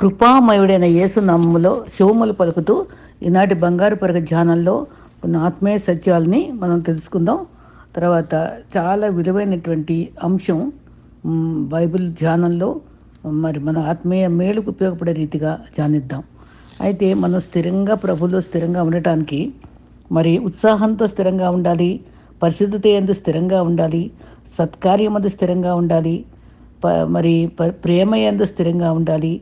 కృపామయుడైన యేసు నామములో శివములు పలుకుతూ ఈనాటి బంగారు పరగ ధ్యానంలో కొన్ని ఆత్మీయ సత్యాలని మనం తెలుసుకుందాం. తర్వాత చాలా విలువైనటువంటి అంశం బైబిల్ ధ్యానంలో మరి మన ఆత్మీయ మేలుకు ఉపయోగపడే రీతిగా ధ్యానిద్దాం. అయితే మనం స్థిరంగా ప్రభులో స్థిరంగా ఉండటానికి మరి ఉత్సాహంతో స్థిరంగా ఉండాలి పరిశుద్ధత ఎందు స్థిరంగా ఉండాలి సత్కార్యమందు స్థిరంగా ఉండాలి ప మరి ప ప్రేమ యందు స్థిరంగా ఉండాలి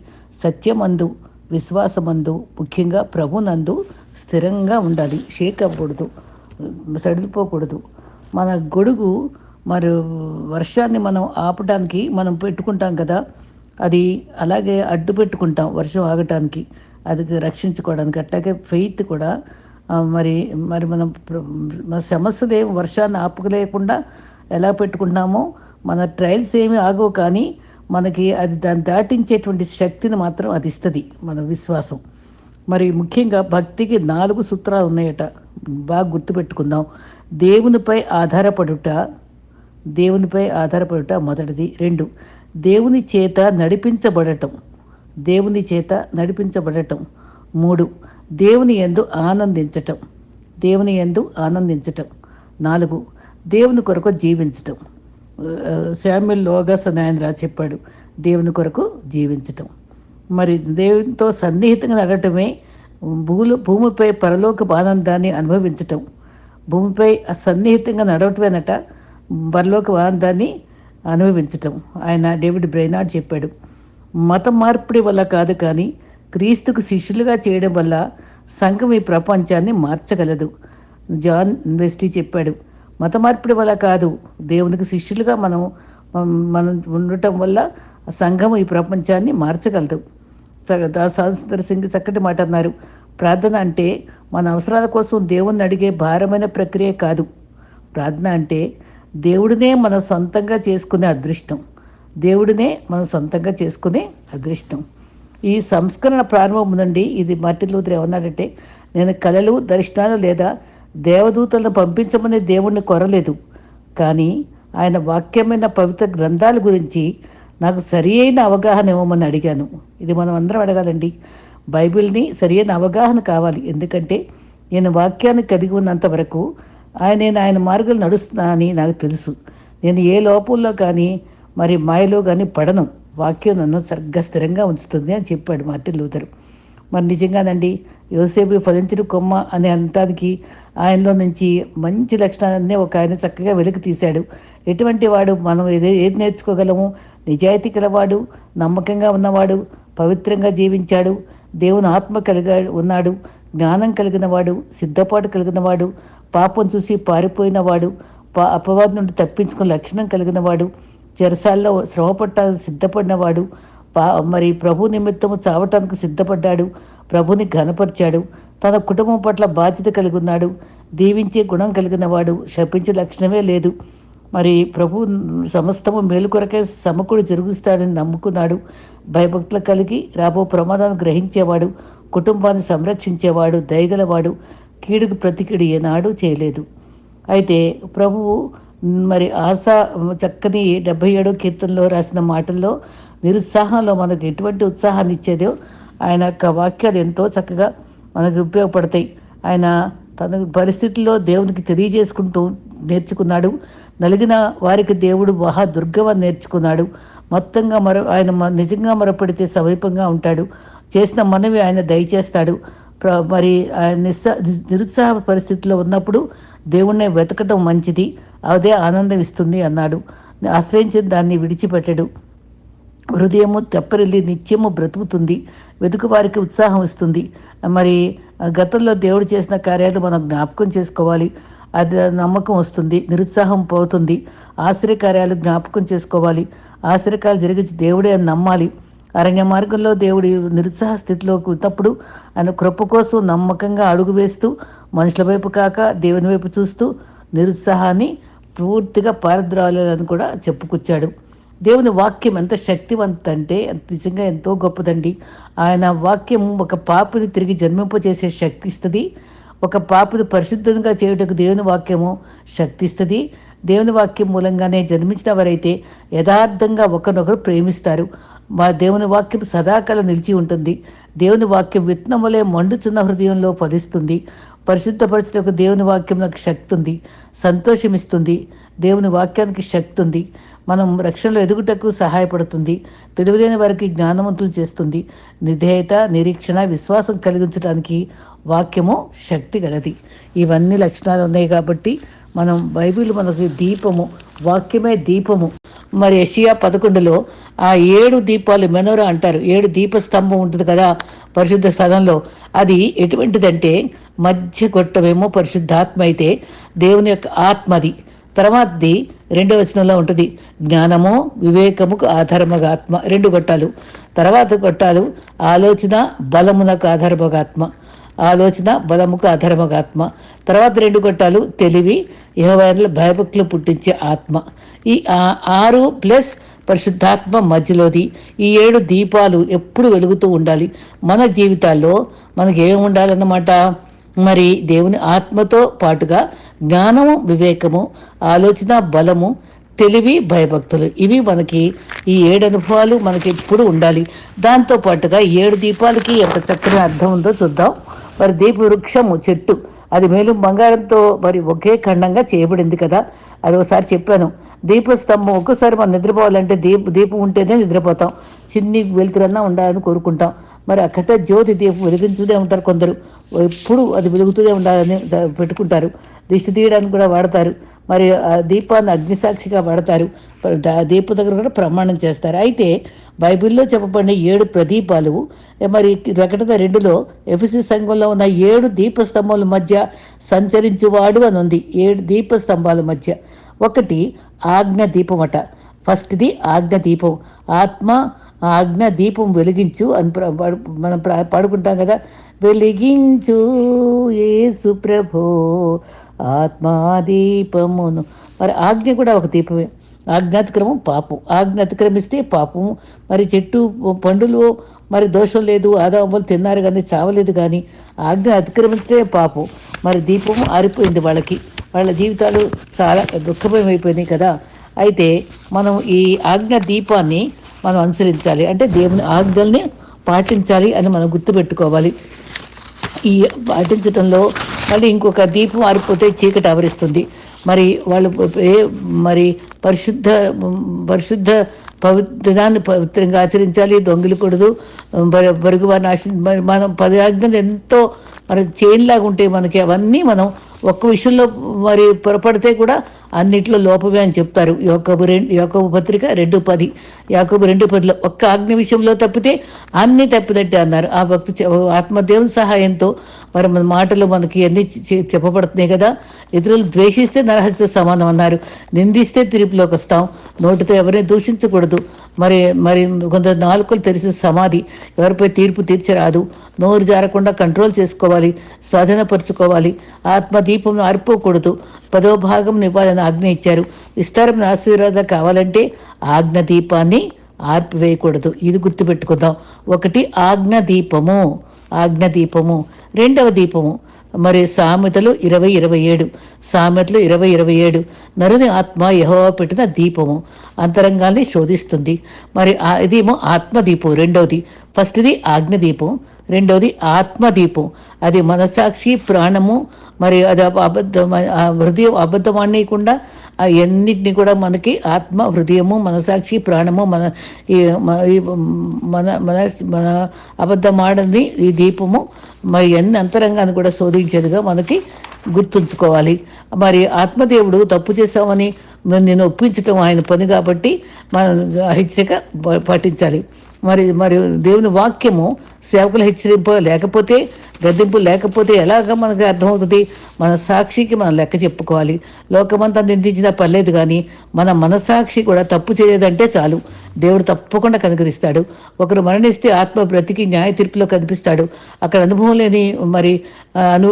సత్యమందు విశ్వాసమందు ముఖ్యంగా ప్రభునందు స్థిరంగా ఉండాలి షేక్ అవ్వకూడదు సడిలిపోకూడదు మన గొడుగు మరి వర్షాన్ని మనం ఆపటానికి మనం పెట్టుకుంటాం కదా అది అలాగే అడ్డు పెట్టుకుంటాం వర్షం ఆగటానికి అది రక్షించుకోవడానికి. అట్లాగే ఫెయిత్ కూడా మరి మరి మనం మన సమస్యలు ఏమి వర్షాన్ని ఆపుకోలేకుండా ఎలా పెట్టుకుంటున్నామో మన ట్రయల్స్ ఏమి ఆగవు కానీ మనకి అది దాన్ని దాటించేటువంటి శక్తిని మాత్రం అది ఇస్తుంది మన విశ్వాసం. మరి ముఖ్యంగా భక్తికి నాలుగు సూత్రాలు ఉన్నాయట. బాగా గుర్తుపెట్టుకుందాం. దేవునిపై ఆధారపడుట దేవునిపై ఆధారపడుట మొదటిది. రెండు దేవుని చేత నడిపించబడటం. దేవుని చేత నడిపించబడటం. మూడు దేవుని ఎందు ఆనందించటం. దేవుని ఎందు ఆనందించటం. నాలుగు దేవుని కొరకు జీవించటం. శామ్యుల్ లోగస్ అని ఆయన చెప్పాడు. దేవుని కొరకు జీవించటం. మరి దేవునితో సన్నిహితంగా నడటమే భూలు భూమిపై పరలోక ఆనందాన్ని అనుభవించటం. భూమిపై సన్నిహితంగా నడవటమేనట పరలోక ఆనందాన్ని అనుభవించటం. ఆయన డేవిడ్ బ్రైనాడ్ చెప్పాడు. మత మార్పిడి వల్ల కాదు కానీ క్రీస్తుకు శిష్యులుగా చేయడం వల్ల సంఘం ఈ ప్రపంచాన్ని మార్చగలదు. జాన్ వెస్లీ చెప్పాడు. మత మార్పిడి వల్ల కాదు. దేవునికి శిష్యులుగా మనం మనం ఉండటం వల్ల సంఘం ఈ ప్రపంచాన్ని మార్చగలదు. చ- సింగ్ చక్కటి మాట అన్నారు. ప్రార్థన అంటే మన అవసరాల కోసం దేవుణ్ణి అడిగే భారమైన ప్రక్రియ కాదు. ప్రార్థన అంటే దేవుడినే మన సొంతంగా చేసుకునే అదృష్టం. దేవుడినే మనం సొంతంగా చేసుకునే అదృష్టం. ఈ సంస్కరణ ప్రారంభం నుండి ఇది మార్టిన్ లూథర్ ఏమన్నాడంటే నేను కళలు దర్శనాలు లేదా దేవదూతలను పంపించమని దేవుణ్ణి కొరలేదు. కానీ ఆయన వాక్యమైన పవిత్ర గ్రంథాల గురించి నాకు సరి అయిన అవగాహన ఇవ్వమని అడిగాను. ఇది మనం అందరం అడగాలండి. బైబిల్ని సరి అయిన అవగాహన కావాలి. ఎందుకంటే నేను వాక్యాన్ని కలిగి ఉన్నంత వరకు ఆయన నేను ఆయన మార్గంలో నడుస్తున్నానని నాకు తెలుసు. నేను ఏ లోపంలో కానీ మరి మాయలో కానీ పడను. వాక్యం నన్ను సరిగ్గా స్థిరంగా ఉంచుతుంది అని చెప్పాడు మార్టిన్ లూథరు. మరి నిజంగానండి యోసేపు ఫలించిన కొమ్మ అనే అంతానికి ఆయనలో నుంచి మంచి లక్షణాలన్నీ ఒక ఆయన చక్కగా వెలికి తీశాడు. ఎటువంటి వాడు మనం ఏదే ఏది నేర్చుకోగలము? నిజాయితీ గలవాడు నమ్మకంగా ఉన్నవాడు పవిత్రంగా జీవించాడు దేవుని ఆత్మ కలిగా ఉన్నాడు జ్ఞానం కలిగినవాడు సిద్ధపాటు కలిగినవాడు పాపం చూసి పారిపోయినవాడు పా అపవాదం నుండి తప్పించుకున్న లక్షణం కలిగినవాడు చెరసాల్లో శ్రమ పట్టాలని సిద్ధపడినవాడు మరి ప్రభు నిమిత్తము చావటానికి సిద్ధపడ్డాడు ప్రభుని ఘనపరిచాడు తన కుటుంబం పట్ల బాధ్యత కలిగి ఉన్నాడు దీవించే గుణం కలిగిన వాడు శపించే లక్షణమే లేదు. మరి ప్రభు సమస్తము మేలు కొరకే సమకూడి జరుగుస్తాడని నమ్ముకున్నాడు. భయభక్తులు కలిగి రాబో ప్రమాదాన్ని గ్రహించేవాడు కుటుంబాన్ని సంరక్షించేవాడు దయగలవాడు కీడుకు ప్రతికీడు ఏనాడు చేయలేదు. అయితే ప్రభువు మరి ఆశ చక్కని డెబ్భై ఏడో కీర్తనలో రాసిన మాటల్లో నిరుత్సాహంలో మనకు ఎటువంటి ఉత్సాహాన్ని ఇచ్చేదో? ఆయన యొక్క వాక్యాలు ఎంతో చక్కగా మనకు ఉపయోగపడతాయి. ఆయన తన పరిస్థితుల్లో దేవునికి తెలియజేసుకుంటూ నేర్చుకున్నాడు. నలిగిన వారికి దేవుడు మహా దుర్గమని నేర్చుకున్నాడు. మొత్తంగా మరో ఆయన మ- నిజంగా మరపడితే సమీపంగా ఉంటాడు. చేసిన మనవి ఆయన దయచేస్తాడు. మరి ఆయన నిస్సా నిరుత్సాహ పరిస్థితిలో ఉన్నప్పుడు దేవుణ్ణి వెతకటం మంచిది. అదే ఆనందం ఇస్తుంది అన్నాడు. ఆశ్రయించిన దాన్ని విడిచిపెట్టడు. హృదయము తెప్పరిల్లి నిత్యము బ్రతుకుతుంది వెతుకు వారికి ఉత్సాహం ఇస్తుంది. మరి గతంలో దేవుడు చేసిన కార్యాలు మనం జ్ఞాపకం చేసుకోవాలి. అది నమ్మకం వస్తుంది నిరుత్సాహం పోతుంది. ఆశ్చర్యకార్యాలు జ్ఞాపకం చేసుకోవాలి. ఆశ్చర్యకాలు జరిగించి దేవుడే అని నమ్మాలి. అరణ్య మార్గంలో దేవుడి నిరుత్సాహ స్థితిలోకి ఉన్నప్పుడు ఆయన కృప కోసం నమ్మకంగా అడుగు వేస్తూ మనుషుల వైపు కాక దేవుని వైపు చూస్తూ నిరుత్సాహాన్ని పూర్తిగా పారద్రాలని కూడా చెప్పుకొచ్చాడు. దేవుని వాక్యం ఎంత శక్తివంత అంటే నిజంగా ఎంతో గొప్పదండి. ఆయన వాక్యం ఒక పాపని తిరిగి జన్మింపజేసే శక్తి ఇస్తుంది. ఒక పాపను పరిశుద్ధంగా చేయుటకు దేవుని వాక్యము శక్తిస్తుంది దేవుని వాక్యం మూలంగానే జన్మించిన వారైతే యథార్థంగా ఒకరినొకరు ప్రేమిస్తారు. మా దేవుని వాక్యం సదాకాలం నిలిచి ఉంటుంది. దేవుని వాక్యం విత్నములే మండుచున్న హృదయంలో ఫలిస్తుంది. పరిశుద్ధపరచుటకు దేవుని వాక్యం నాకు శక్తి ఉంది సంతోషమిస్తుంది. దేవుని వాక్యానికి శక్తి ఉంది మనం రక్షణలో ఎదుగుటకు సహాయపడుతుంది. తెలివిలేని వారికి జ్ఞానవంతులు చేస్తుంది. నిర్ధేయత నిరీక్షణ విశ్వాసం కలిగించడానికి వాక్యము శక్తి గలది. ఇవన్నీ లక్షణాలు ఉన్నాయి కాబట్టి మనం బైబిల్ మనకి దీపము వాక్యమే దీపము. మరి యషియా పదకొండులో ఆ ఏడు దీపాలు మెనోరా అంటారు. ఏడు దీప స్తంభం ఉంటుంది కదా పరిశుద్ధ స్థలంలో. అది ఎటువంటిదంటే మధ్య గొట్టమేమో పరిశుద్ధాత్మ అయితే దేవుని యొక్క ఆత్మది తర్వాతది రెండవ వచనంలో ఉంటుంది. జ్ఞానము వివేకముకు ఆధారముగా ఆత్మ. రెండు గొట్టాలు తర్వాత గొట్టాలు ఆలోచన బలమునకు ఆధారముగా ఆత్మ. ఆలోచన బలముకు ఆధారముగా ఆత్మ. తర్వాత రెండు గొట్టాలు తెలివి యహోవాయనలో భయభక్తులు పుట్టించే ఆత్మ. ఈ ఆరు ప్లస్ పరిశుద్ధాత్మ మధ్యలోది ఈ ఏడు దీపాలు ఎప్పుడు వెలుగుతూ ఉండాలి. మన జీవితాల్లో మనకి ఏమి ఉండాలన్నమాట? మరి దేవుని ఆత్మతో పాటుగా జ్ఞానము వివేకము ఆలోచన బలము తెలివి భయభక్తులు ఇవి మనకి ఈ ఏడు అనుభవాలు మనకి ఎప్పుడు ఉండాలి. దాంతో పాటుగా ఏడు దీపాలకి ఎంత చక్కని అర్థం ఉందో చూద్దాం. మరి దీప వృక్షము చెట్టు. అది మేలు బంగారంతో మరి ఒకే ఖండంగా చేయబడింది కదా. అది ఒకసారి చెప్పాను. దీపస్తంభం ఒక్కసారి మనం నిద్రపోవాలంటే దీప దీపం ఉంటేనే నిద్రపోతాం. చిన్ని వెలుతురన్నా ఉండాలని కోరుకుంటాం. మరి అక్కడ జ్యోతి దీపం వెలిగించుతూనే ఉంటారు కొందరు. ఎప్పుడు అది వెలుగుతూనే ఉండాలని పెట్టుకుంటారు. దిష్టి తీయడానికి కూడా వాడతారు. మరి ఆ దీపాన్ని అగ్నిసాక్షిగా వాడతారు. దీప దీపం దగ్గర కూడా ప్రమాణం చేస్తారు. అయితే బైబిల్లో చెప్పబడిన ఏడు ప్రదీపాలు మరి ప్రకటన రెండులో ఎఫ్సి సంఘంలో ఉన్న ఏడు దీపస్తంభాల మధ్య సంచరించువాడు అని ఉంది. ఏడు దీపస్తంభాల మధ్య. ఒకటి ఆజ్ఞ దీపం అట. ఫస్ట్ది ఆజ్ఞ దీపం. ఆత్మ ఆజ్ఞ దీపం వెలిగించు అని మనం పాడుకుంటాం కదా. వెలిగించు యేసు ప్రభో ఆత్మాదీపమును మరి ఆజ్ఞ కూడా ఒక దీపమే. ఆజ్ఞాతిక్రమం పాపం. ఆజ్ఞ అతిక్రమిస్తే పాపం. మరి చెట్టు పండులు మరి దోషం లేదు ఆదాములు తిన్నారు కానీ చావలేదు కానీ ఆజ్ఞ అతిక్రమించడే పాపం. మరి దీపం ఆరిపోయింది వాళ్ళకి. వాళ్ళ జీవితాలు చాలా దుఃఖమయమైపోయినాయి కదా. అయితే మనం ఈ ఆజ్ఞ దీపాన్ని మనం అనుసరించాలి. అంటే దేవుని ఆజ్ఞల్ని పాటించాలి అని మనం గుర్తుపెట్టుకోవాలి. ఈ పాటించడంలో మళ్ళీ ఇంకొక దీపం ఆరిపోతే చీకటి ఆవరిస్తుంది. మరి వాళ్ళు ఏ మరి పరిశుద్ధ పరిశుద్ధ పవిత్రాన్ని పవిత్రంగా ఆచరించాలి దొంగిలకూడదు మరి బరుగు వారిని ఆశ మనం పది ఆజ్ఞలు ఎంతో మన చైన్లాగా ఉంటాయి మనకి. అవన్నీ మనం ఒక్క విషయంలో మరి పొరపడితే కూడా అన్నిట్లో లోపమే అని చెప్తారు. యోకబు రెండు యోకబు పత్రిక రెండు పది. యాకోబు రెండు పదిలో ఒక్క ఆజ్ఞ విషయంలో తప్పితే అన్ని తప్పినట్టే అన్నారు. ఆ భక్తి ఆత్మదేవుని సహాయంతో మరి మన మాటలు మనకి అన్ని చెప్పబడుతున్నాయి కదా. ఇతరులు ద్వేషిస్తే నరహస్త సమానం అన్నారు. నిందిస్తే తిరుపులోకి వస్తాం. నోటితో ఎవరిని దూషించకూడదు. మరి మరి కొందరు నాలుకలు తెరిసిన సమాధి ఎవరిపై తీర్పు తీర్చరాదు. నోరు జారకుండా కంట్రోల్ చేసుకోవాలి స్వాధీనపరుచుకోవాలి ఆత్మదీపం ఆరిపోకూడదు. పదో భాగం ఇవ్వాలని ఆజ్ఞ ఇచ్చారు. విస్తారమైన ఆశీర్వాదం కావాలంటే ఆజ్ఞ దీపాన్ని ఆర్పివేయకూడదు. ఇది గుర్తుపెట్టుకుందాం. ఒకటి ఆజ్ఞ దీపము ఆజ్ఞ దీపము రెండవ దీపము. మరి సామెతలు ఇరవై ఇరవై ఏడు. సామెతలు ఇరవై ఇరవై ఏడు. నరుని ఆత్మ యహోవా పెట్టిన దీపము అంతరంగాన్ని శోధిస్తుంది. మరి ఇదేమో ఆత్మదీపం రెండవది. ఫస్ట్ది ఆజ్ఞదీపం రెండవది ఆత్మదీపం. అది మనసాక్షి ప్రాణము మరి అది అబద్ధ హృదయం అబద్ధం అనేయకుండా ఆ కూడా మనకి ఆత్మ హృదయము మనసాక్షి ప్రాణము మన ఈ మన మన మన అబద్ధమాడని ఈ దీపము మరి అన్ని అంతరంగాన్ని కూడా శోధించేదిగా మనకి గుర్తుంచుకోవాలి. మరి ఆత్మదేవుడు తప్పు చేశామని నేను ఒప్పించటం ఆయన పని కాబట్టి మనం హెచ్చరిక ప- పాటించాలి. మరి మరి దేవుని వాక్యము సేవకుల హెచ్చరింపు లేకపోతే గద్దెంపు లేకపోతే ఎలాగ మనకు అర్థమవుతుంది? మన సాక్షికి మనం లెక్క చెప్పుకోవాలి. లోకమంతా నిందించినా పర్లేదు కానీ మన మనసాక్షి కూడా తప్పు చేయలేదంటే చాలు. దేవుడు తప్పకుండా కనుగరిస్తాడు ఒకరు మరణిస్తే ఆత్మ బ్రతికి న్యాయ తీర్పులో కనిపిస్తాడు. అక్కడ అనుభవం లేని మరి అను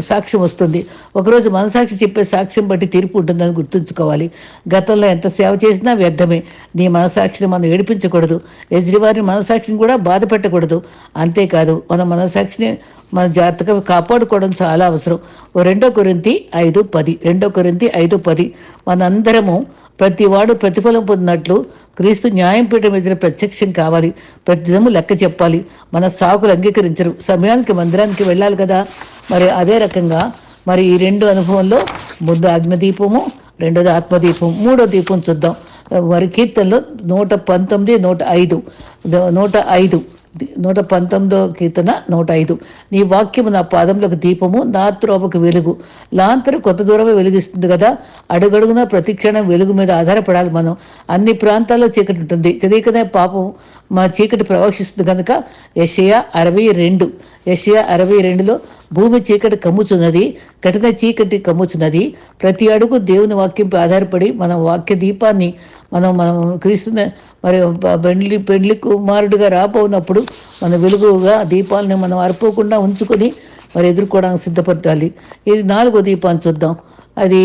సాక్ష్యం వస్తుంది. ఒకరోజు మనసాక్షి చెప్పే సాక్ష్యం బట్టి తీర్పు ఉంటుందని గుర్తుంచుకోవాలి. గతంలో ఎంత సేవ చేసినా వ్యర్థమే. నీ మనసాక్షిని మనం ఏడిపించకూడదు. ఎదుటివారి మనసాక్షిని కూడా బాధ పెట్టకూడదు. అంతేకాదు మన మనసాక్షిని మన జాగ్రత్తగా కాపాడుకోవడం చాలా అవసరం. ఓ రెండో కొరింతి ఐదు పది రెండో కొరింతి ఐదు పది. మనందరము ప్రతివాడు ప్రతిఫలం పొందినట్లు క్రీస్తు న్యాయం పీఠం ఎదురు ప్రత్యక్షం కావాలి. ప్రతిదినము లెక్క చెప్పాలి. మన సాకులు అంగీకరించరు. సమయానికి మందిరానికి వెళ్ళాలి కదా. మరి అదే రకంగా మరి ఈ రెండు అనుభవంలో ముందు అగ్నిదీపము రెండోది ఆత్మదీపం మూడో దీపం చూద్దాం. వారి కీర్తనలో నూట పంతొమ్మిది నూట ఐదు. నూట ఐదు. నూట పంతొమ్మిదో కీర్తన నూట ఐదు. నీ వాక్యము నా పాదంలోకి దీపము నా త్రోవకు వెలుగు. లాంతరు కొత్త దూరమే వెలిగిస్తుంది కదా? అడుగడుగున ప్రతి క్షణం వెలుగు మీద ఆధారపడాలి మనం. అన్ని ప్రాంతాల్లో చీకటి ఉంటుంది. తెలియకనే పాపం మా చీకటి ప్రవక్షిస్తుంది కనుక యషయా అరవై రెండు. యషయా అరవై రెండులో భూమి చీకటి కమ్ముచున్నది కఠిన చీకటి కమ్ముచున్నది. ప్రతి అడుగు దేవుని వాక్యంపై ఆధారపడి మన వాక్య దీపాన్ని మనం మనం క్రీస్తున్న మరి పెండ్లి పెండ్లి కుమారుడిగా రాబోనప్పుడు మన వెలుగుగా దీపాలని మనం అరిపోకుండా ఉంచుకొని మరి ఎదుర్కోవడానికి సిద్ధపడాలి ఇది నాలుగో దీపాన్ని చూద్దాం. అది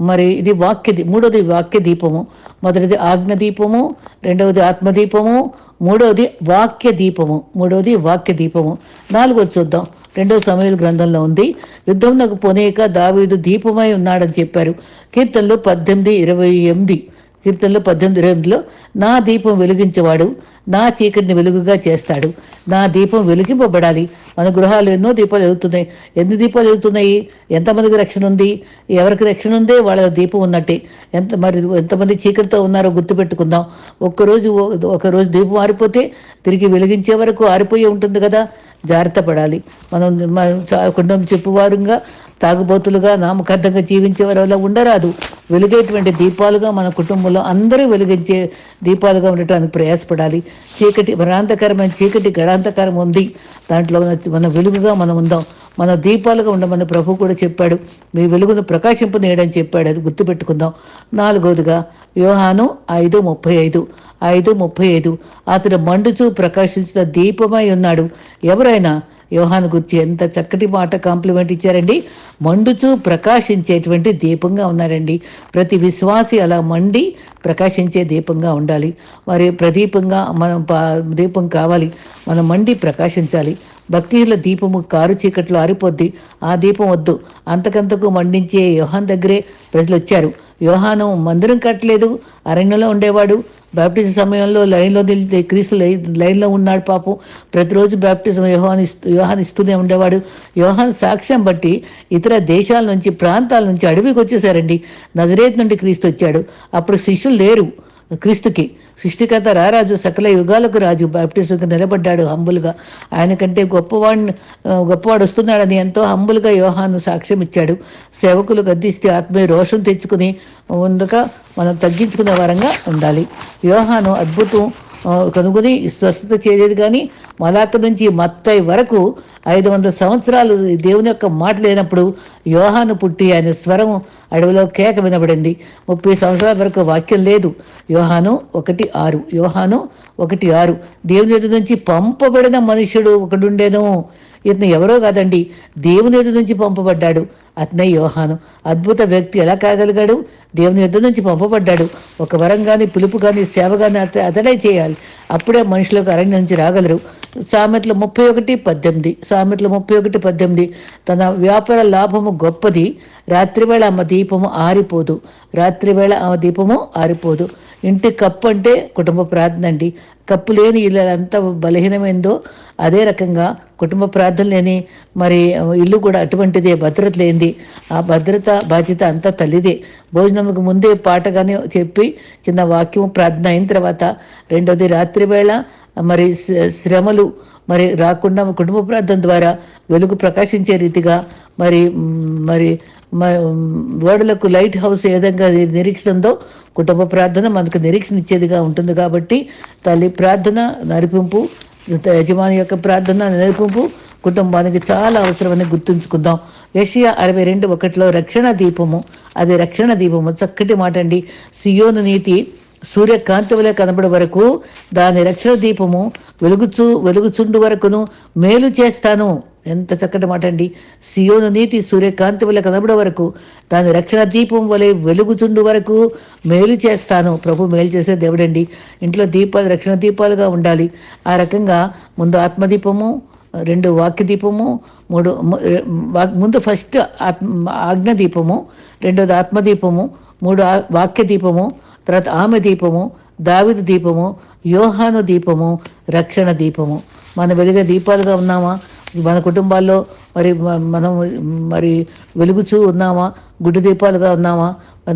మరి ఇది వాక్య మూడోది వాక్య దీపము మొదటిది ఆజ్ఞ దీపము రెండవది ఆత్మదీపము మూడవది వాక్య దీపము మూడవది వాక్య దీపము. నాలుగోది చూద్దాం. రెండవ సమయాల గ్రంథంలో ఉంది. యుద్ధంలోకి పోనీక దావీదు దీపమై ఉన్నాడని చెప్పారు. కీర్తనలు పద్దెనిమిది ఇరవై ఎనిమిది. కీర్తనలో పద్దెనిమిది రెండులో నా దీపం వెలిగించేవాడు నా చీకటిని వెలుగుగా చేస్తాడు. నా దీపం వెలిగింపబడాలి. మన గృహాలు ఎన్నో దీపాలు వెలుగుతున్నాయి. ఎన్ని దీపాలు వెలుగుతున్నాయి? ఎంతమందికి రక్షణ ఉంది? ఎవరికి రక్షణ ఉందే? వాళ్ళ దీపం ఉన్నట్టే. ఎంత మరి ఎంతమంది చీకటితో ఉన్నారో గుర్తుపెట్టుకుందాం. ఒక్కరోజు ఒకరోజు దీపం ఆరిపోతే తిరిగి వెలిగించే వరకు ఆరిపోయి ఉంటుంది కదా. జాగ్రత్త పడాలి. మనం మనం కుండం చెప్పువారుగా తాగుబోతులుగా నామకార్థంగా జీవించేవారు అలా ఉండరాదు. వెలిగేటువంటి దీపాలుగా మన కుటుంబంలో అందరూ వెలిగించే దీపాలుగా ఉండటానికి ప్రయాసపడాలి. చీకటి మరణాంతకరమైన చీకటి గడాంతకరం ఉంది. దాంట్లో మన వెలుగుగా మనం ఉందాం. మన దీపాలుగా ఉండమని ప్రభు కూడా చెప్పాడు. మీ వెలుగును ప్రకాశింపనీయడని చెప్పాడు అది గుర్తుపెట్టుకుందాం. నాలుగవదిగా వ్యూహాను ఐదు ముప్పై ఐదు. ఐదు ముప్పై ఐదు. అతడు మండుచూ ప్రకాశించిన దీపమై ఉన్నాడు. ఎవరైనా యోహాను గురించి ఎంత చక్కటి మాట కాంప్లిమెంట్ ఇచ్చారండి. మండుచూ ప్రకాశించేటువంటి దీపంగా ఉన్నారండి. ప్రతి విశ్వాసి అలా మండి ప్రకాశించే దీపంగా ఉండాలి. మరి ప్రదీపంగా మనం పా- దీపం కావాలి. మనం మండి ప్రకాశించాలి. భక్తియుల దీపము కారు చీకట్లో ఆరిపోద్ది. ఆ దీపం వద్దు. అంతకంతకు మండించే యోహాన్ దగ్గరే ప్రజలు వచ్చారు యోహాను మందిరం కట్టలేదు. అరణ్యంలో ఉండేవాడు. బ్యాప్టిజం సమయంలో లైన్లో నిలిచి క్రీస్తు లైన్లో ఉన్నాడు పాపం. ప్రతిరోజు బ్యాప్టిజం యోహాన్ ఇస్తూ యోహాన్ ఇస్తూనే ఉండేవాడు. యోహాన్ సాక్ష్యం బట్టి ఇతర దేశాల నుంచి ప్రాంతాల నుంచి అడవికి వచ్చేసారండి నజరేత్ నుండి క్రీస్తు వచ్చాడు. అప్పుడు శిష్యులు లేరు. క్రీస్తుకి. సృష్టికర్త రారాజు సకల యుగాలకు రాజు. బాప్టిజంకి నిలబడ్డాడు హంబుల్గా. ఆయన కంటే గొప్పవాడిని గొప్పవాడు వస్తున్నాడని ఎంతో హంబుల్గా యోహాను సాక్ష్యం ఇచ్చాడు సేవకులు గద్దిస్తే ఆత్మీయ రోషం తెచ్చుకుని ఉండగా మనం తగ్గించుకునే వారంగా ఉండాలి. యోహాను అద్భుతం కనుగొని స్వస్థత చేయలేదు కానీ మలాత నుంచి మత్తై వరకు ఐదు వందల సంవత్సరాలు దేవుని యొక్క మాట లేనప్పుడు యోహాను పుట్టి ఆయన స్వరం అడవిలో కేక వినబడింది. ముప్పై సంవత్సరాల వరకు వాక్యం లేదు. యోహాను ఒకటి ఆరు యోహాను ఒకటి ఆరు. దేవుని ఎదురు నుంచి పంపబడిన మనుషుడు ఒకడుండేను. ఇతను ఎవరో కాదండి. దేవుని ఎదురు నుంచి పంపబడ్డాడు. అతనే యోహాను. అద్భుత వ్యక్తి ఎలా కాగలిగాడు? దేవుని యుద్ధం నుంచి పంపబడ్డాడు. ఒక వరం కానీ పిలుపు కానీ సేవ కానీ అతడే చేయాలి. అప్పుడే మనుషులకు అరణ్యం నుంచి రాగలరు. సామెతలు ముప్పై ఒకటి పద్దెనిమిది. సామెతలు ముప్పై ఒకటి పద్దెనిమిది. తన వ్యాపార లాభము గొప్పది. రాత్రివేళ ఆమె దీపము ఆరిపోదు. రాత్రివేళ ఆమె దీపము ఆరిపోదు. ఇంటి కప్పు అంటే కుటుంబ ప్రార్థన అండి. కప్పు లేని ఇల్లు ఎంత బలహీనమైందో అదే రకంగా కుటుంబ ప్రార్థన లేని మరి ఇల్లు కూడా అటువంటిదే భద్రత లేనిది. ఆ భద్రత బాధ్యత అంతా తల్లిదే. భోజనంకు ముందే పాటగానే చెప్పి చిన్న వాక్యం ప్రార్థన అయిన తర్వాత రెండోది రాత్రి వేళ మరి శ్రమలు మరి రాకుండా కుటుంబ ప్రార్థన ద్వారా వెలుగు ప్రకాశించే రీతిగా మరి మరి ఓడలకు లైట్ హౌస్ ఏ విధంగా నిరీక్షణ ఉందో కుటుంబ ప్రార్థన మనకు నిరీక్షణ ఇచ్చేదిగా ఉంటుంది కాబట్టి తల్లి ప్రార్థన నడిపింపు యజమాని యొక్క ప్రార్థన నరిపింపు కుటుంబానికి చాలా అవసరమని గుర్తుంచుకుందాం. ఏషియా అరవై రెండు ఒకటిలో రక్షణ దీపము అది రక్షణ దీపము. చక్కటి మాట అండి సియోను నీతి సూర్యకాంతి వలె కనబడే వరకు దాని రక్షణ దీపము వెలుగుచు వెలుగుచుండు వరకును మేలు చేస్తాను. ఎంత చక్కటి మాట అండి. సియోను నీతి సూర్యకాంతి వల్ల కనబడే వరకు దాని రక్షణ దీపం వలె వెలుగుచుండు వరకు మేలు చేస్తాను. ప్రభు మేలు చేసే దేవుడండి. ఇంట్లో దీపాలు రక్షణ దీపాలుగా ఉండాలి. ఆ రకంగా ముందు ఆత్మదీపము రెండు వాక్య దీపము మూడు ముందు ఫస్ట్ ఆత్మ ఆజ్ఞ దీపము రెండోది ఆత్మదీపము మూడు వాక్య దీపము తర్వాత ఆమె దీపము దావిదు దీపము యోహాను దీపము రక్షణ దీపము. మన వెలుగే దీపాలుగా ఉన్నామా? మన కుటుంబాల్లో మరి మనం మరి వెలుగుచూ ఉన్నామా? గుడ్డు దీపాలుగా ఉన్నామా?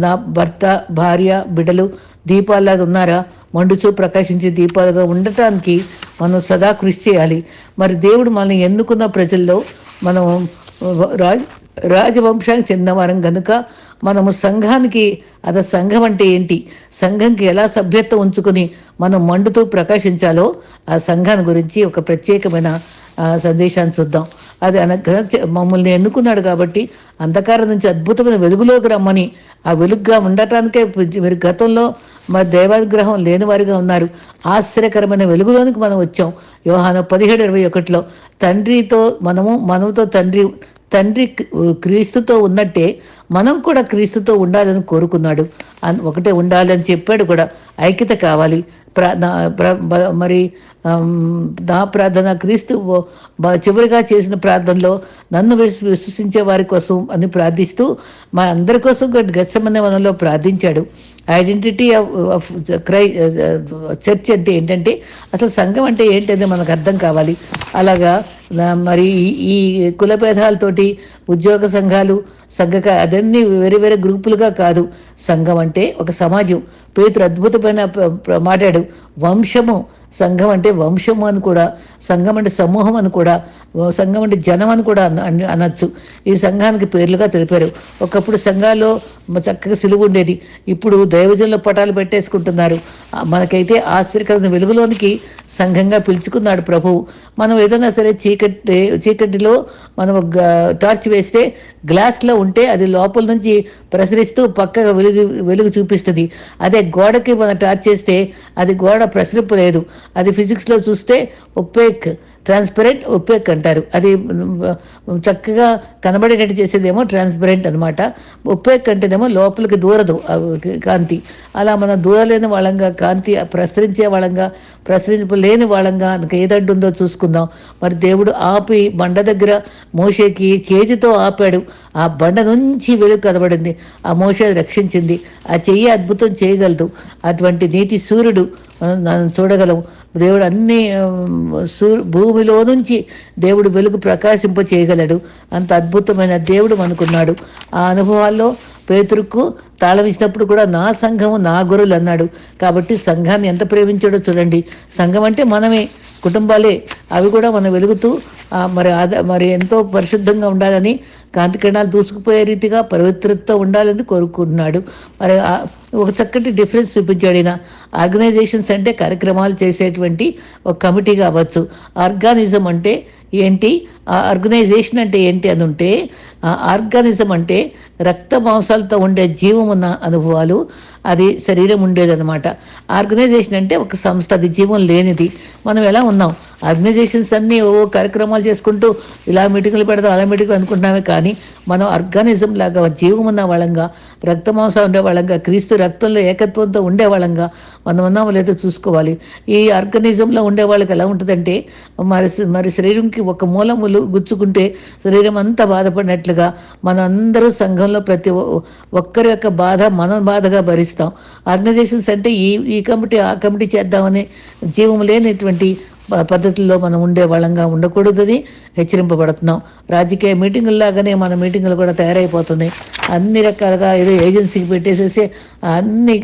నా భర్త భార్య బిడ్డలు దీపాల్లాగా ఉన్నారా? మండుచూ ప్రకాశించే దీపాలుగా ఉండటానికి మనం సదా కృషి చేయాలి. మరి దేవుడు మనల్ని ఎన్నుకున్న ప్రజల్లో మనం రాజ్ రాజవంశానికి చెందినవారం కనుక మనము సంఘానికి అద సంఘం అంటే ఏంటి? సంఘంకి ఎలా సభ్యత్వం ఉంచుకొని మనం మండుతూ ప్రకాశించాలో ఆ సంఘాన్ని గురించి ఒక ప్రత్యేకమైన సందేశాన్ని చూద్దాం. అది అనగా మమ్మల్ని ఎన్నుకున్నాడు కాబట్టి అంధకారం నుంచి అద్భుతమైన వెలుగులోకి రమ్మని ఆ వెలుగుగా ఉండటానికే మీరు గతంలో మరి దేవాగ్రహం లేని వారిగా ఉన్నారు. ఆశ్చర్యకరమైన వెలుగులోనికి మనం వచ్చాం. యోహాను పదిహేడు ఇరవై ఒకటిలో తండ్రితో మనము మనముతో తండ్రి తండ్రి క్రీస్తుతో ఉన్నట్టే మనం కూడా క్రీస్తుతో ఉండాలని కోరుకున్నాడు. అని ఒకటే ఉండాలని చెప్పాడు కూడా. ఐక్యత కావాలి. మరి నా ప్రార్థన క్రీస్తు చివరిగా చేసిన ప్రార్థనలో నన్ను విశ్వ- విశ్వసించే వారి కోసం అని ప్రార్థిస్తూ మా అందరి కోసం గచ్చమనే వనంలో ప్రార్థించాడు. ఐడెంటిటీ ఆఫ్ క్రై చర్చ్ అంటే ఏంటంటే అసలు సంఘం అంటే ఏంటనేది మనకు అర్థం కావాలి. అలాగా మరి ఈ- ఈ కుల భేదాలతోటి ఉద్యోగ సంఘాలు సంఘ అదన్నీ వేరే వేరే గ్రూపులుగా కాదు. సంఘం అంటే ఒక సమాజం. పేతురు అద్భుతమైన మాట్లాడు. వంశము. సంఘం అంటే వంశము అని కూడా. సంఘం అంటే సమూహం అని కూడా. సంఘం అంటే జనం అని కూడా అనొచ్చు. ఈ సంఘానికి పేర్లుగా తెలిపారు. ఒకప్పుడు సంఘాల్లో చక్కగా సిలువు ఉండేది. ఇప్పుడు దైవజనంలో పటాలు పెట్టేసుకుంటున్నారు. మనకైతే ఆశ్చర్యకరమైన వెలుగులోనికి సంఘంగా పిలుచుకున్నాడు ప్రభువు. మనం ఏదైనా సరే చీకటి చీకటిలో మనం టార్చ్ వేస్తే గ్లాస్లో ఉంటే అది లోపల నుంచి ప్రసరిస్తూ పక్కగా వెలుగు వెలుగు చూపిస్తుంది. అదే గోడకి మనం టార్చ్ చేస్తే అది గోడ ప్రసరింపలేదు. అది ఫిజిక్స్లో చూస్తే ఒప్పేక్ ట్రాన్స్పరెంట్ ఒప్పేక్ అంటారు అది చక్కగా కనబడేటట్టు చేసేదేమో ట్రాన్స్పరెంట్ అనమాట ఒప్పేక్ అంటేనేమో లోపలికి దూరదు కాంతి. అలా మనం దూరలేని వాళ్ళంగా కాంతి ప్రసరించే వాళ్ళంగా ప్రసరింపలేని వాళ్ళంగా ఏదడ్డు ఉందో చూసుకుందాం. మరి దేవుడు ఆపి బండ దగ్గర మోషేకి చేతితో ఆపాడు. ఆ బండ నుంచి వెలుగు కనబడింది. ఆ మోషే రక్షించింది. ఆ చెయ్యి అద్భుతం చేయగలదు. అటువంటి నీతి సూర్యుడు మనం చూడగలం. దేవుడు అన్ని సూర్ భూమిలో నుంచి దేవుడు వెలుగు ప్రకాశింప చేయగలడు. అంత అద్భుతమైన దేవుడు అనుకున్నాడు ఆ అనుభవాల్లో పేతురుకు తాళం ఇచ్చినప్పుడు కూడా నా సంఘము నా గురువులు అన్నాడు. కాబట్టి సంఘాన్ని ఎంత ప్రేమించాడో చూడండి. సంఘం అంటే మనమే. కుటుంబాలే అవి కూడా మనం వెలుగుతూ మరి ఆద మరి ఎంతో పరిశుద్ధంగా ఉండాలని కాంతి కిరణాలు దూసుకుపోయే రీతిగా పవిత్రతతో ఉండాలని కోరుకుంటున్నాడు. మరి ఒక చక్కటి డిఫరెన్స్ చూపించాడు ఈయన. ఆర్గనైజేషన్స్ అంటే కార్యక్రమాలు చేసేటువంటి ఒక కమిటీ కావచ్చు. ఆర్గానిజం అంటే ఏంటి? ఆర్గనైజేషన్ అంటే ఏంటి అని ఉంటే ఆర్గానిజం అంటే రక్త మాంసాలతో ఉండే జీవం ఉన్న అనుభవాలు అది శరీరం ఉండేదన్నమాట. ఆర్గనైజేషన్ అంటే ఒక సంస్థ అది జీవం లేనిది. మనం ఎలా ఉన్నాం? ఆర్గనైజేషన్స్ అన్నీ ఓ కార్యక్రమాలు చేసుకుంటూ ఇలా మీటింగ్లు పెడదాం అలా మీటింగ్లు అనుకుంటున్నామే కానీ మనం ఆర్గానిజం లాగా జీవం ఉన్న వాళ్ళంగా రక్త మాంసం ఉండే వాళ్ళంగా క్రీస్తు రక్తంలో ఏకత్వంతో ఉండే వాళ్ళంగా మనం ఉన్నామో లేదో చూసుకోవాలి. ఈ ఆర్గనిజంలో ఉండే వాళ్ళకి ఎలా ఉంటుందంటే మరి మరి శరీరంకి ఒక మూలములు గుచ్చుకుంటే శరీరం అంతా బాధపడినట్లుగా మనందరూ సంఘంలో ప్రతి ఒ- ఒక్కరి యొక్క బాధ మనం బాధగా భరిస్తాం. ఆర్గనైజేషన్స్ అంటే ఈ ఈ కమిటీ ఆ కమిటీ చేద్దామని జీవం లేనటువంటి పద్ధతుల్లో మనం ఉండే వాళ్ళంగా ఉండకూడదని హెచ్చరింపబడుతున్నాం. రాజకీయ మీటింగుల్లాగానే మన మీటింగులు కూడా తయారైపోతున్నాయి అన్ని రకాలుగా ఏదో ఏజెన్సీకి పెట్టేసేసి అన్ని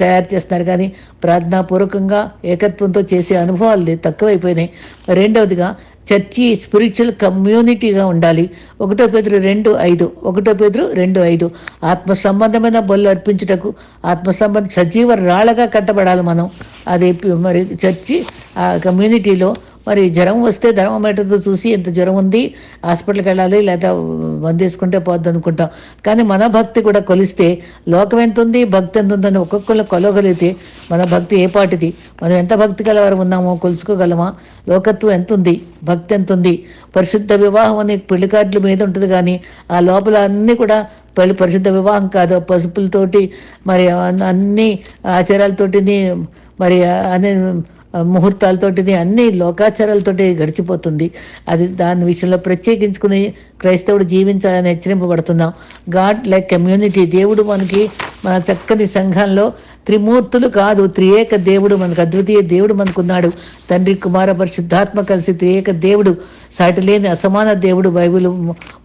తయారు చేస్తున్నారు. కానీ ప్రార్థనాపూర్వకంగా ఏకత్వంతో చేసే అనుభవాలు తక్కువైపోయినాయి. రెండవదిగా చర్చి స్పిరిచువల్ కమ్యూనిటీగా ఉండాలి. ఒకటో పేదరు రెండు ఐదు. ఒకటో పేదరు రెండు ఐదు. ఆత్మ సంబంధమైన బొల్లు అర్పించుటకు ఆత్మ సంబంధ సజీవ రాళ్ళగా కట్టబడాలి మనం. అది మరి చర్చి ఆ కమ్యూనిటీలో మరి జ్వరం వస్తే ధర్మమీటర్తో చూసి ఎంత జ్వరం ఉంది హాస్పిటల్కి వెళ్ళాలి లేదా వందేసుకుంటే వేసుకుంటే పోద్ది అనుకుంటాం. కానీ మన భక్తి కూడా కొలిస్తే లోకం ఎంత ఉంది భక్తి ఎంత ఉందని ఒక్కొక్కళ్ళు కొలవగలిగితే మన భక్తి ఏ పాటిది? మనం ఎంత భక్తి గలవారు ఉన్నామో కొలుసుకోగలమా? లోకత్వం ఎంత ఉంది భక్తి ఎంత ఉంది? పరిశుద్ధ వివాహం అనే పెళ్ళి కార్డుల మీద ఉంటుంది కానీ ఆ లోపల అన్నీ కూడా పెళ్ళి పరిశుద్ధ వివాహం కాదు. పసుపులతోటి మరి అన్ని- అన్ని ఆచారాలతోటిని మరి అనే ముహూర్తాలతోటిని అన్ని లోకాచారాలతోటి గడిచిపోతుంది. అది దాని విషయంలో ప్రత్యేకించుకుని క్రైస్తవుడు జీవించాలని హెచ్చరింపబడుతున్నాం. God like community. దేవుడు మనకి మన చక్కని సంఘంలో త్రిమూర్తులు కాదు త్రియేక దేవుడు మనకు అద్వితీయ దేవుడు మనకున్నాడు. తండ్రి కుమార పరిశుద్ధాత్మ కలిసి త్రియేక దేవుడు. సాటి లేని అసమాన దేవుడు బైబిల్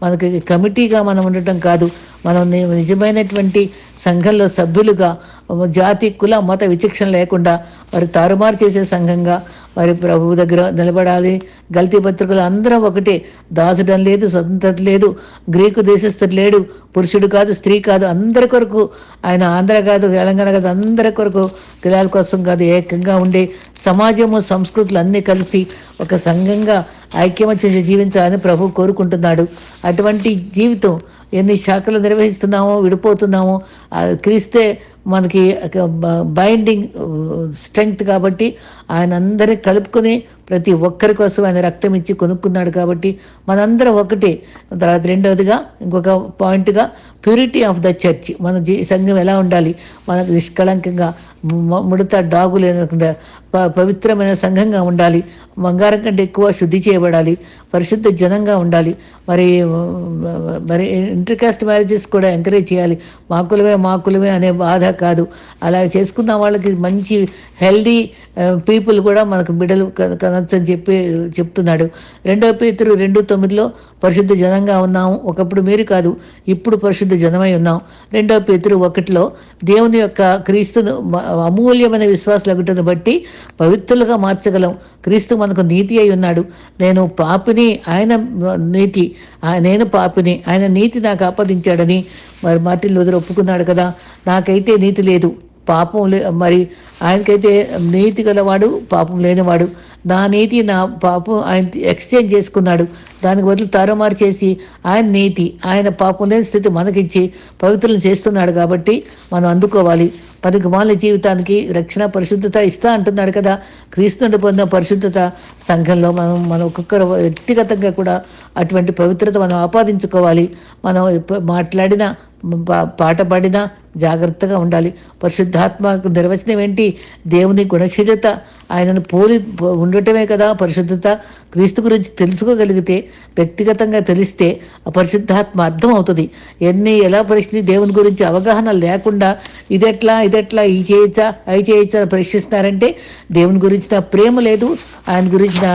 మనకి కమిటీగా మనం ఉండటం కాదు. మనం నిజమైనటువంటి సంఘంలో సభ్యులుగా జాతి కుల మత విచక్షణ లేకుండా మరి తారుమారు చేసే సంఘంగా మరి ప్రభువు దగ్గర నిలబడాలి. గల్తీ పత్రికలు అందరం ఒకటే. దాసుడం లేదు స్వతంత్రత లేదు గ్రీకు దేశస్థుడు లేడు పురుషుడు కాదు స్త్రీ కాదు అందరి కొరకు ఆయన ఆంధ్ర కాదు తెలంగాణ కాదు అందరి కొరకు పిల్లల కోసం కాదు ఏకంగా ఉండే సమాజము సంస్కృతులు అన్నీ కలిసి ఒక సంఘంగా ఐక్యమత్యం జీవించాలని ప్రభు కోరుకుంటున్నాడు. అటువంటి జీవితం ఎన్ని శాఖలు నిర్వహిస్తున్నామో విడిపోతున్నామో క్రీస్తే మనకి బైండింగ్ స్ట్రెంగ్త్ కాబట్టి ఆయన అందరిని కలుపుకొని ప్రతి ఒక్కరి కోసం ఆయన రక్తం ఇచ్చి కొనుక్కున్నాడు కాబట్టి మనందరం ఒకటే. తర్వాత రెండవదిగా ఇంకొక పాయింట్గా ప్యూరిటీ ఆఫ్ ద చర్చ్ మన జీ సంఘం ఎలా ఉండాలి? మనకు నిష్కళంకంగా ముడత డాగు లేకుండా పవిత్రమైన సంఘంగా ఉండాలి. బంగారం కంటే ఎక్కువ శుద్ధి చేయబడాలి. పరిశుద్ధ జనంగా ఉండాలి. మరి మరి ఇంటర్కాస్ట్ మ్యారేజెస్ కూడా ఎంకరేజ్ చేయాలి. మా కులమే మా కులమే అనే బాధ కాదు. అలా చేసుకున్న వాళ్ళకి మంచి హెల్దీ పీపుల్ కూడా మనకు బిడ్డలు క- కనొచ్చని చెప్పి చెప్తున్నాడు. రెండో పేతురు రెండు తొమ్మిదిలో పరిశుద్ధ జనంగా ఉన్నాము. ఒకప్పుడు మీరు కాదు ఇప్పుడు పరిశుద్ధ జనమై ఉన్నాం. రెండో పేతురు ఒకటిలో దేవుని యొక్క క్రీస్తును అమూల్యమైన విశ్వాసాలగుటను బట్టి పవిత్రులుగా మార్చగలం. క్రీస్తు మనకు నీతి అయి ఉన్నాడు. నేను పాపిని ఆయన నీతి నేను పాపిని ఆయన నీతి నాకు ఆపదించాడని మరి మార్టిన్ లూథర్ ఒప్పుకున్నాడు కదా. నాకైతే నీతి లేదు. పాపం లే మరి ఆయనకైతే నీతి గలవాడు పాపం లేనివాడు. నా నీతి నా పాపం ఆయన ఎక్స్చేంజ్ చేసుకున్నాడు. దానికి బదులు తారుమారు చేసి ఆయన నీతి ఆయన పాపం లేని స్థితి మనకిచ్చి పవిత్రులను చేస్తున్నాడు కాబట్టి మనం అందుకోవాలి. పది మాల జీవితానికి రక్షణ పరిశుద్ధత ఇస్తా అంటున్నాడు కదా. క్రీస్తుని పొందిన పరిశుద్ధత సంఘంలో మనం మనం ఒక్కొక్కరు వ్యక్తిగతంగా కూడా అటువంటి పవిత్రత మనం ఆపాదించుకోవాలి. మనం మాట్లాడిన పా- పాట పాడినా జాగ్రత్తగా ఉండాలి. పరిశుద్ధాత్మకు నిర్వచనం ఏంటి? దేవుని గుణశీలత. ఆయనను పోలి ఉండటమే కదా పరిశుద్ధత. క్రీస్తు గురించి తెలుసుకోగలిగితే వ్యక్తిగతంగా తెలిస్తే ఆ పరిశుద్ధాత్మ అర్థం అవుతుంది ఎన్ని ఎలా పరిస్థితి దేవుని గురించి అవగాహన లేకుండా ఇదెట్లా ఇదెట్లా ఈ చేయొచ్చా అవి చేయొచ్చా ప్రశ్నిస్తున్నారంటే దేవుని గురించిన ప్రేమ లేదు. ఆయన గురించిన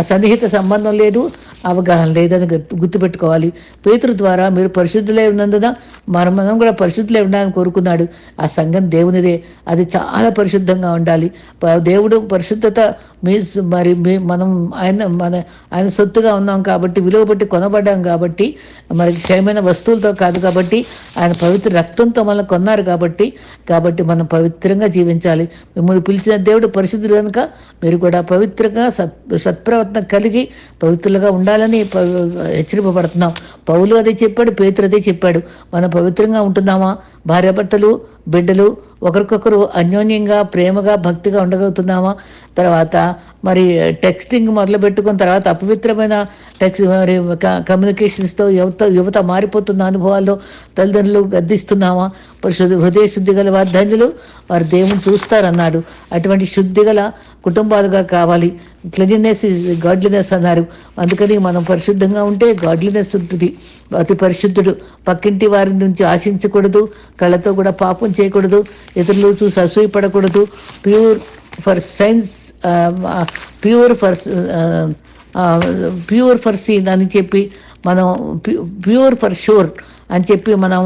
సన్నిహిత సంబంధం లేదు. అవగాహన లేదని గుర్తు- గుర్తుపెట్టుకోవాలి. పేతురు ద్వారా మీరు పరిశుద్ధులే ఉన్నందున మనం మనం కూడా పరిశుద్ధులే ఉండాలని కోరుకున్నాడు. ఆ సంఘం దేవునిదే. అది చాలా పరిశుద్ధంగా ఉండాలి. దేవుడు పరిశుద్ధత మీ మరి మీ మనం ఆయన మన ఆయన సొత్తుగా ఉన్నాం కాబట్టి విలువ పెట్టి కొనబడ్డాం కాబట్టి మరి క్షయమైన వస్తువులతో కాదు కాబట్టి ఆయన పవిత్ర రక్తంతో మనల్ని కొన్నారు కాబట్టి కాబట్టి మనం పవిత్రంగా జీవించాలి. మిమ్మల్ని పిలిచిన దేవుడు పరిశుద్ధుడు కనుక మీరు కూడా పవిత్రంగా సత్ సత్ప్రవర్తన కలిగి పవిత్రులుగా ఉండాలి. ఉండాలని ప- హెచ్చరింపబడుతున్నాం. పౌలు అదే చెప్పాడు పేతురు అదే చెప్పాడు. మనం పవిత్రంగా ఉంటున్నామా? భార్యాభర్తలు బిడ్డలు ఒకరికొకరు అన్యోన్యంగా ప్రేమగా భక్తిగా ఉండగలుగుతున్నామా? తర్వాత మరి టెక్స్టింగ్ మొదలు పెట్టుకున్న తర్వాత అపవిత్రమైన టెక్స్ట్ మరి క- కమ్యూనికేషన్స్తో యువత యువత మారిపోతున్న అనుభవాల్లో తల్లిదండ్రులు గద్దిస్తున్నామా? పరిశుద్ధి హృదయ శుద్ధి గల వారి ధన్యులు వారు దేవుని చూస్తారన్నాడు. అటువంటి శుద్ధి గల కుటుంబాలుగా కావాలి. క్లీనినెస్ ఇస్ గాడ్లీనెస్ అన్నారు. అందుకని మనం పరిశుద్ధంగా ఉంటే గాడ్లీనెస్ ఉంటుంది. అతి పరిశుద్ధుడు పక్కింటి వారి నుంచి ఆశించకూడదు. కళ్ళతో కూడా పాపం చేయకూడదు. ఇతరులు చూసి అసూయపడకూడదు pure for science pure for pure for scene అని చెప్పి మనం ప్యూర్ ఫర్ షూర్ అని చెప్పి మనం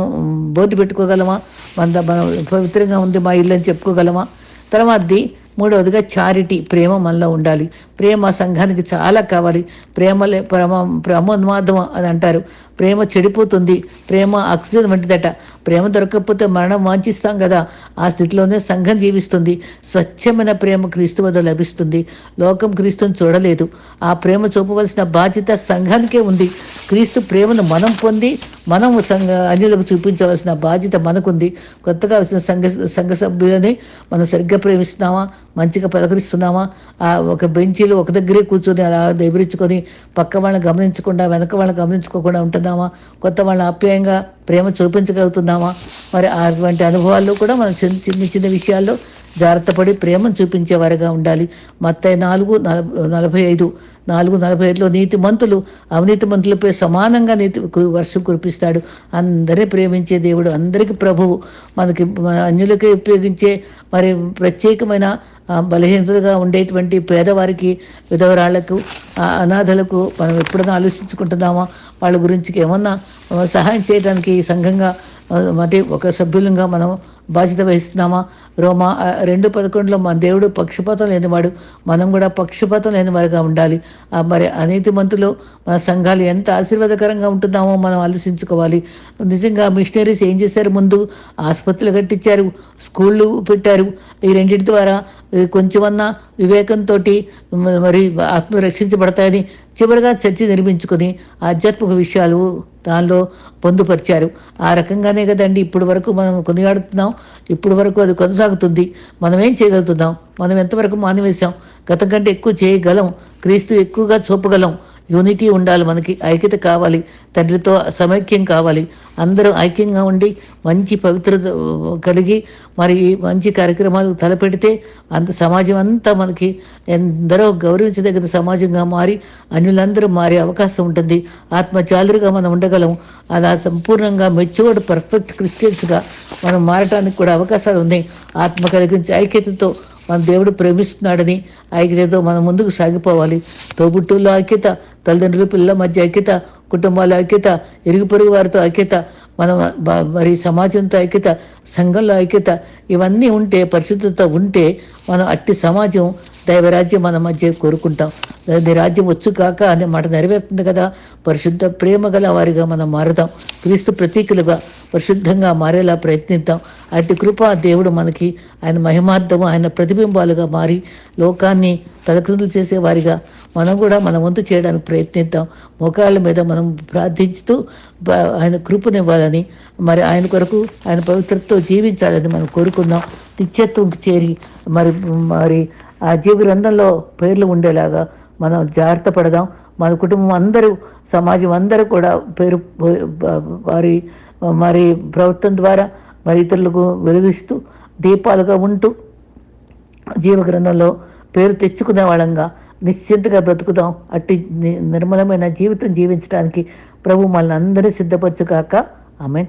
బోర్డు పెట్టుకోగలమా? మన మనం పవిత్రంగా ఉంది మా ఇల్లు అని చెప్పుకోగలమా? తర్వాతది మూడవదిగా చారిటీ ప్రేమ మనలో ఉండాలి. ప్రేమ సంఘానికి చాలా కావాలి. ప్రేమ ప్రమ ప్రేమ ప్రేమోన్మాదం అని అంటారు. ప్రేమ చెడిపోతుంది. ప్రేమ ఆక్సిజన్ వంటిదట. ప్రేమ దొరకకపోతే మరణం వాంఛిస్తాం కదా. ఆ స్థితిలోనే సంఘం జీవిస్తుంది. స్వచ్ఛమైన ప్రేమ క్రీస్తు వద్ద లభిస్తుంది. లోకం క్రీస్తుని చూడలేదు. ఆ ప్రేమ చూపవలసిన బాధ్యత సంఘానికే ఉంది. క్రీస్తు ప్రేమను మనం పొంది మనం సంఘ అన్యులకు చూపించవలసిన బాధ్యత మనకుంది. కొత్తగా వచ్చిన సంఘ సంఘ సభ్యులని మనం సరిగ్గా ప్రేమిస్తున్నామా? మంచిగా పలకరిస్తున్నామా? ఆ ఒక బెంచీలు ఒక దగ్గరే కూర్చొని అలా ఎదురించుకొని పక్క వాళ్ళని గమనించకుండా వెనక వాళ్ళని గమనించుకోకుండా ఉంటున్నామా? కొత్త వాళ్ళని ఆప్యాయంగా ప్రేమ చూపించగలుగుతున్నామా? మరి అటువంటి అనుభవాల్లో కూడా మనం చిన్న చిన్న చిన్న విషయాల్లో జాగ్రత్తపడి ప్రేమను చూపించేవారుగా ఉండాలి. మత్తయి నాలుగు నలభ- నలభై ఐదు నాలుగు నలభై ఐదులో నీతి మంతులు అవినీతి మంతులపై సమానంగా నీతి కు- వర్షం కురిపిస్తాడు. అందరే ప్రేమించే దేవుడు అందరికీ ప్రభువు. మనకి అన్యులకి ఉపయోగించే మరి ప్రత్యేకమైన బలహీనతగా ఉండేటువంటి పేదవారికి విధవరాళ్ళకు అనాథలకు మనం ఎప్పుడైనా ఆలోచించుకుంటున్నామా? వాళ్ళ గురించి ఏమన్నా సహాయం చేయడానికి ఈ సంఘంగా అంటే ఒక సభ్యులంగా మనం బాధ్యత వహిస్తున్నామా? రోమా రెండు పదకొండులో మన దేవుడు పక్షపాతం లేనివాడు మనం కూడా పక్షపాతం లేని వారిగా ఉండాలి. ఆ, మరి అనీతి మంతులు మన సంఘాలు ఎంత ఆశీర్వాదకరంగా ఉంటున్నామో మనం ఆలోచించుకోవాలి. నిజంగా మిషనరీస్ ఏం చేశారు ముందు? ఆసుపత్రులు కట్టించారు స్కూళ్ళు పెట్టారు. ఈ రెండింటి ద్వారా కొంచెమన్నా వివేకంతో మరి ఆత్మ రక్షించబడతాయని చివరిగా చర్చి నిర్మించుకొని ఆధ్యాత్మిక విషయాలు దానిలో పొందుపరిచారు. ఆ రకంగానే కదండి ఇప్పుడు వరకు మనం కొనియాడుతున్నాం. ఇప్పుడు వరకు అది కొనసాగుతుంది. మనం ఏం చేయగలుగుతున్నాం? మనం ఎంతవరకు మానివేశాం గతం కంటే ఎక్కువ చేయగలం? క్రీస్తు ఎక్కువగా చూపగలం? యూనిటీ ఉండాలి మనకి ఐక్యత కావాలి తండ్రితో సమైక్యం కావాలి. అందరూ ఐక్యంగా ఉండి మంచి పవిత్రత కలిగి మరి మంచి కార్యక్రమాలు తలపెడితే అంత సమాజం అంతా మనకి ఎందరో గౌరవించదగిన సమాజంగా మారి అన్యులందరూ మారే అవకాశం ఉంటుంది. ఆత్మచాలురుగా మనం ఉండగలం. అలా సంపూర్ణంగా మెచ్యూర్డ్ పర్ఫెక్ట్ క్రిస్టియన్స్గా మనం మారటానికి కూడా అవకాశాలు ఉన్నాయి. ఆత్మ కలిగించే ఐక్యతతో మన దేవుడు ప్రేమిస్తున్నాడని ఐక్యతతో మనం ముందుకు సాగిపోవాలి. తోబుట్టుల్లో ఐక్యత తల్లిదండ్రుల పిల్లల మధ్య ఐక్యత కుటుంబాల ఐక్యత ఇరుగు పొరుగు వారితో ఐక్యత మనం మరి సమాజంతో ఐక్యత సంఘంలో ఐక్యత ఇవన్నీ ఉంటే పరిశుద్ధత ఉంటే మనం అట్టి సమాజం దైవరాజ్యం మన మధ్య కోరుకుంటాం. నీ రాజ్యం వచ్చు కాక అనే మాట నెరవేరుతుంది కదా. పరిశుద్ధ ప్రేమ గల వారిగా మనం మారుదాం. క్రీస్తు ప్రతీకులుగా పరిశుద్ధంగా మారేలా ప్రయత్నిద్దాం. అటు కృప దేవుడు మనకి ఆయన మహిమార్థము ఆయన ప్రతిబింబాలుగా మారి లోకాన్ని తలక్రిందులు చేసే వారిగా మనం కూడా మన వంతు చేయడానికి ప్రయత్నిద్దాం. మోకాళ్ళ మీద మనం ప్రార్థించుతూ ఆయన కృపనివ్వాలని మరి ఆయన కొరకు ఆయన పవిత్రతో జీవించాలని మనం కోరుకుందాం. నిత్యత్వంకి చేరి మరి మరి ఆ జీవ గ్రంథంలో పేర్లు ఉండేలాగా మనం జాగ్రత్త పడదాం. మన కుటుంబం అందరూ సమాజం అందరూ కూడా పేరు వారి మరి ప్రవర్తన ద్వారా మరి ఇతరులకు వెలుగిస్తూ దీపాలుగా ఉంటూ జీవ గ్రంథంలో పేరు తెచ్చుకునే వాళ్ళంగా నిశ్చింతగా బ్రతుకుదాం. అట్టి నిర్మలమైన జీవితం జీవించడానికి ప్రభు మనల్ని అందరూ సిద్ధపరచుగాక. ఆమెన్.